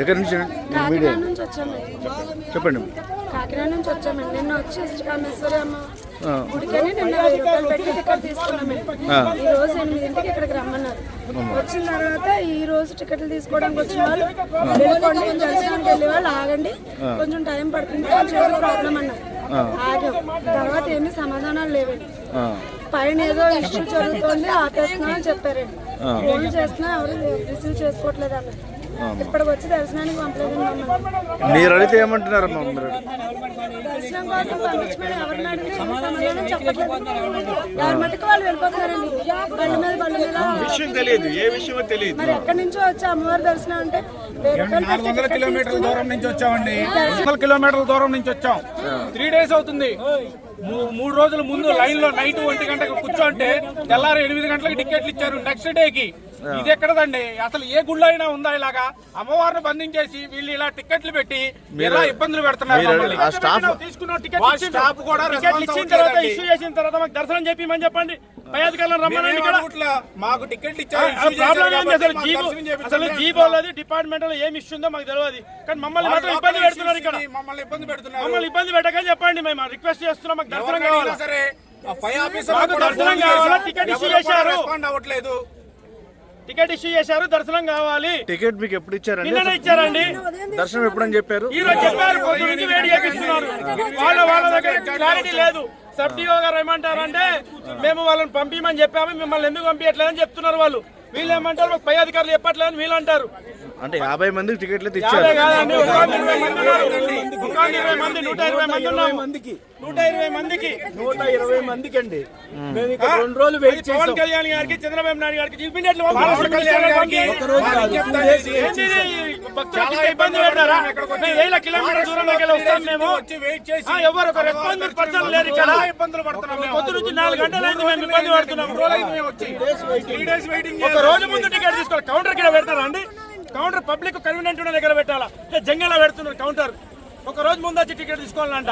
ఎక్కడి నుంచి? మీడియా చెప్పండి. కాకినాడ నుంచి వచ్చామండి. నిన్న వచ్చి శ్రీకామేశ్వరి అమ్మ. గుడికని నిన్న వెయ్యి రూపాయలు పెట్టి టికెట్ తీసుకున్నామండి. ఈ రోజు ఎనిమిదింటికి ఇక్కడికి రమ్మన్నారు. వచ్చిన తర్వాత ఈ రోజు టికెట్లు తీసుకోవడానికి వచ్చిన వాళ్ళు వెళ్ళిపోండి దర్శనానికి వెళ్ళే వాళ్ళు ఆగండి. కొంచెం టైం పడుతుంది కొంచెం ప్రాబ్లం అన్నారు. ఆగాం. తర్వాత ఏమీ సమాధానాలు లేవండి. పైన ఏదో ఇష్యూ జరుగుతుంది ఆపేస్తున్నా అని చెప్పారండి. ఫోన్ చేస్తున్నా ఎవరు రిసీవ్ చేసుకోవట్లేదు అన్నారు ఇప్పటికి వచ్చి దర్శనానికి పంపలేదు మీరు అడిగితే ఏమంటున్నారమ్మా మీరు దర్శనం కోసం పంపించమని ఎవరిని అడిగితే ఏమీ సమాధానం చెప్పట్లేదు. ఎవరి మట్టుకు వాళ్ళు వెళ్ళిపోతున్నారండి. విషయం తెలియదు. ఏ విషయమో తెలియదు. మరి ఎక్కడి నుంచో వచ్చి అమ్మవారి దర్శనం అంటే నాలుగు వందల కిలోమీటర్ల దూరం నుంచి వచ్చామండి. వందల కిలోమీటర్ల దూరం నుంచి వచ్చాం. త్రీ డేస్ అవుతుంది. మూ- మూడు రోజుల ముందు లైన్లో నైట్ ఒంటి గంటకు కూర్చోంటే తెల్లారి ఎనిమిది గంటలకు టికెట్లు ఇచ్చారు నెక్స్ట్ డే కి ఇది ఎక్కడదండి? అసలు ఏ గుళ్ళో అయినా ఉందా ఇలాగా? అమ్మవారిని బంధించేసి వీళ్ళు ఇలా టికెట్లు పెట్టి ఇలా ఇబ్బందులు పెడుతున్నారు తీసుకున్న టికెట్. స్టాఫ్ కూడా టికెట్లు రెస్పాన్స్ ఇచ్చిన తర్వాత అవ్వట్లేదండి. ఇష్యూ చేసిన తర్వాత మాకు దర్శనం చెప్పమని చెప్పండి. పై అధికారులను రమ్మనండి మేమేం ఇక్కడ. మాకు టికెట్లు ఇచ్చారు అసలు జీవో డిపార్ట్మెంట్లో ఏం ఇష్యూ ఉందో మాకు తెలియదు కానీ మమ్మల్ని మాత్రం ఇబ్బంది పెడుతున్నారు ఇక్కడ. మమ్మల్ని ఇబ్బంది పెడుతున్నారు. మమ్మల్ని ఇబ్బంది పెట్టకని చెప్పండి మేము రిక్వెస్ట్ చేస్తున్నాం మాకు దర్శనం కావాలి? సరే దర్శనం కావాలా? టికెట్ ఇష్యూ చేశారు. టికెట్ ఇష్యూ చేశారు దర్శనం కావాలి. టికెట్ మీకు ఎప్పుడు ఇచ్చారండి? నిన్ననే ఇచ్చారండి. దర్శనం ఎప్పుడని చెప్పారు? ఈ రోజు చెప్పారు పొద్దు నుంచి వేడి చేపిస్తున్నారు. వాళ్ళ వాళ్ళ దగ్గర క్లారిటీ లేదు. సబ్ డిఓ గారు ఏమంటారంటే మేము వాళ్ళని పంపించమని చెప్పాము మిమ్మల్ని ఎందుకు పంపించట్లేదని చెప్తున్నారు వాళ్ళు. వీళ్ళు ఏమంటారు మాకు పై అధికారులు చెప్పట్లేదని వీళ్ళు అంటారు అంటే యాభై మందికి టికెట్లు ఇచ్చారు. కాదండి ఒక వంద ఇరవై మంది ఉన్నారు. ఒక వంద ఇరవై మంది నూట ఇరవై మందికి. నూట ఇరవై మందికి. అండి మేము. ఇక్కడ రెండు రోజులు వెయిట్ పవన్ చేసాం. కళ్యాణ్ గారికి చంద్రబాబు నాయుడు గారికి ఇమీడియట్లీ భక్తులకి ఇబ్బంది పెట్టారా మేము వేల కిలోమీటర్ దూరంలోకి వస్తాం మేము. ఎవరు ఒక రెస్పాన్సిబుల్ పర్సన్ లేరు ఇక్కడ. చాలా ఇబ్బందులు పడుతున్నాం. పొద్దు నుంచి నాలుగు గంటల నుంచి మేము ఇబ్బంది పడుతున్నాం. అయింది ఒక రోజు ముందు టికెట్ తీసుకోవాలి. కౌంటర్ కింద పెడతారా అండి? కౌంటర్ పబ్లిక్ కన్వీనియంట్ ఉన్న దగ్గర పెట్టాలా? జంగంలో పెడుతున్నారు కౌంటర్. ఒక రోజు ముందు వచ్చి టికెట్ తీసుకోవాలంట.